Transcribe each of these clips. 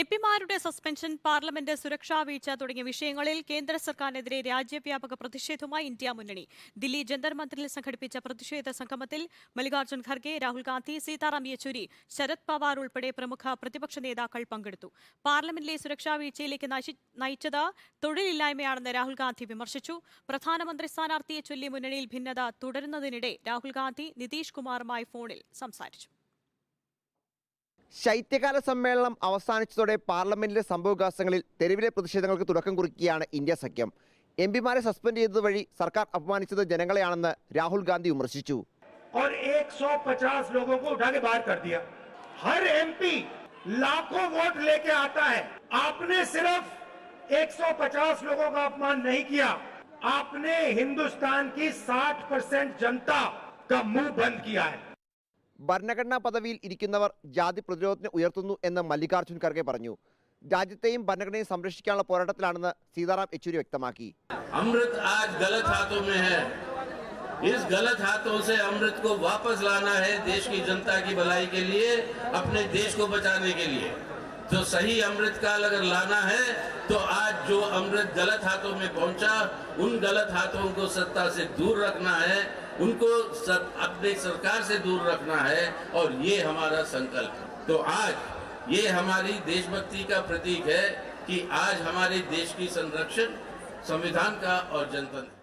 എംപിമാരുടെ suspension parliament സുരക്ഷാ വീഴ്ച തുടങ്ങിയ വിഷയങ്ങളിൽ കേന്ദ്ര സർക്കാരിനെതിരെ രാജ്യവ്യാപക പ്രതിഷേധവുമായി ഇന്ത്യ മുന്നണി. ദില്ലി ജന്തർ മന്ദിറിൽ സംഘടിപ്പിച്ച പ്രതിഷേധ സംഗമത്തിൽ മല്ലികാർജുൻ ഖർഗെ രാഹുൽ ഗാന്ധി സീതാറാം യെച്ചൂരി ശരത് പവാർ ഉൾപ്പെടെ പ്രമുഖ പ്രതിപക്ഷ നേതാക്കൾ പങ്കെടുത്തു. പാർലമെന്റിലെ സുരക്ഷാ വീഴ്ചയിലേക്ക് നയിച്ചത് തൊഴിലില്ലായ്മയാണെന്ന് രാഹുൽ ഗാന്ധി വിമർശിച്ചു. പ്രധാനമന്ത്രി സ്ഥാനാർത്ഥിയെ ചൊല്ലി മുന്നണിയിൽ ഭിന്നത തുടരുന്നതിനിടെ രാഹുൽ ഗാന്ധി നിതീഷ് കുമാറുമായി ഫോണിൽ സംസാരിച്ചു. ശൈത്യകാല സമ്മേളനം അവസാനിച്ചതോടെ പാർലമെന്റിലെ സംഭവവികാസങ്ങളിൽ തെരുവിലെ പ്രതിഷേധങ്ങൾക്ക് തുടക്കം കുറിക്കുകയാണ് ഇന്ത്യ സഖ്യം എം പിമാരെ സസ്പെൻഡ് ചെയ്തത് വഴി സർക്കാർ അപമാനിച്ചത് ജനങ്ങളെയാണെന്ന് രാഹുൽ ഗാന്ധി വിമർശിച്ചു और 150 लोगों को उठा के बाहर कर दिया हर एमपी लाखों वोट लेके आता है आपने सिर्फ 150 लोगों का अपमान नहीं किया आपने हिंदुस्तान की 60 परसेंट जनता का मुंह बंद किया है ഭരണഘടനാ പദവിയിൽ ഇരിക്കുന്നവർ ജാതി പ്രതിരോധത്തിന് ഉയർത്തുന്നു എന്ന് മല്ലികാർജ്ജുൻ ഖർഗെ പറഞ്ഞു രാജ്യത്തെയും ഭരണഘടനയും സംരക്ഷിക്കാനുള്ള പോരാട്ടത്തിലാണെന്ന് സീതാറാം യെച്ചൂരി വ്യക്തമാക്കി अमृत आज गलत हाथों में है इस गलत हाथों से अमृत को वापस लाना है देश की जनता की भलाई के लिए अपने देश को बचाने के लिए तो सही अमृत काल अगर लाना है तो आज जो अमृत गलत हाथों में पहुंचा उन गलत हाथों को सत्ता से दूर रखना है उनको सत, अपने सरकार से दूर रखना है और ये हमारा संकल्प है तो आज ये हमारी देशभक्ति का प्रतीक है कि आज हमारे देश की संरक्षण संविधान का और जनतंत्र का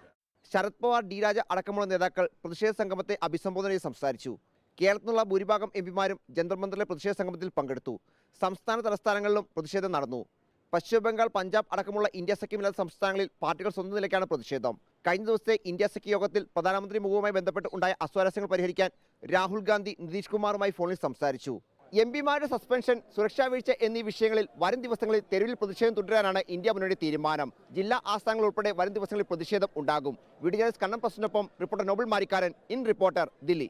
ശരത് പവാർ ഡി രാജ അടക്കമുള്ള നേതാക്കൾ പ്രതിഷേധ സംഗമത്തെ അഭിസംബോധന ചെയ്ത് സംസാരിച്ചു കേരളത്തിൽ നിന്നുള്ള ഭൂരിഭാഗം എം പിമാരും ജന്തർ പ്രതിഷേധ സംഗമത്തിൽ പങ്കെടുത്തു. സംസ്ഥാന തലസ്ഥാനങ്ങളിലും പ്രതിഷേധം നടന്നു. പശ്ചിമബംഗാൾ പഞ്ചാബ് അടക്കമുള്ള ഇന്ത്യ സഖ്യമില്ലാത്ത സംസ്ഥാനങ്ങളിൽ പാർട്ടികൾ സ്വന്തം നിലയ്ക്കാണ് പ്രതിഷേധം. കഴിഞ്ഞ ദിവസത്തെ ഇന്ത്യ സഖ്യ യോഗത്തിൽ പ്രധാനമന്ത്രി മുഖവുമായി ബന്ധപ്പെട്ട് ഉണ്ടായ അസ്വാരസ്യങ്ങൾ പരിഹരിക്കാൻ രാഹുൽ ഗാന്ധി നിതീഷ് കുമാറുമായി ഫോണിൽ സംസാരിച്ചു. എം പിമാരുടെ സസ്പെൻഷൻ സുരക്ഷാ വീഴ്ച എന്നീ വിഷയങ്ങളിൽ വരും ദിവസങ്ങളിൽ തെരുവിൽ പ്രതിഷേധം തുടരാനാണ് ഇന്ത്യ മുന്നണി തീരുമാനം. ജില്ലാ ആസ്ഥാനങ്ങൾ ഉൾപ്പെടെ വരും ദിവസങ്ങളിൽ പ്രതിഷേധം ഉണ്ടാകും. വീഡിയോ ജേർണലിസ്റ്റ് കണ്ണം പ്രസിനൊപ്പം reporter Noble Marikkaran in reporter Delhi.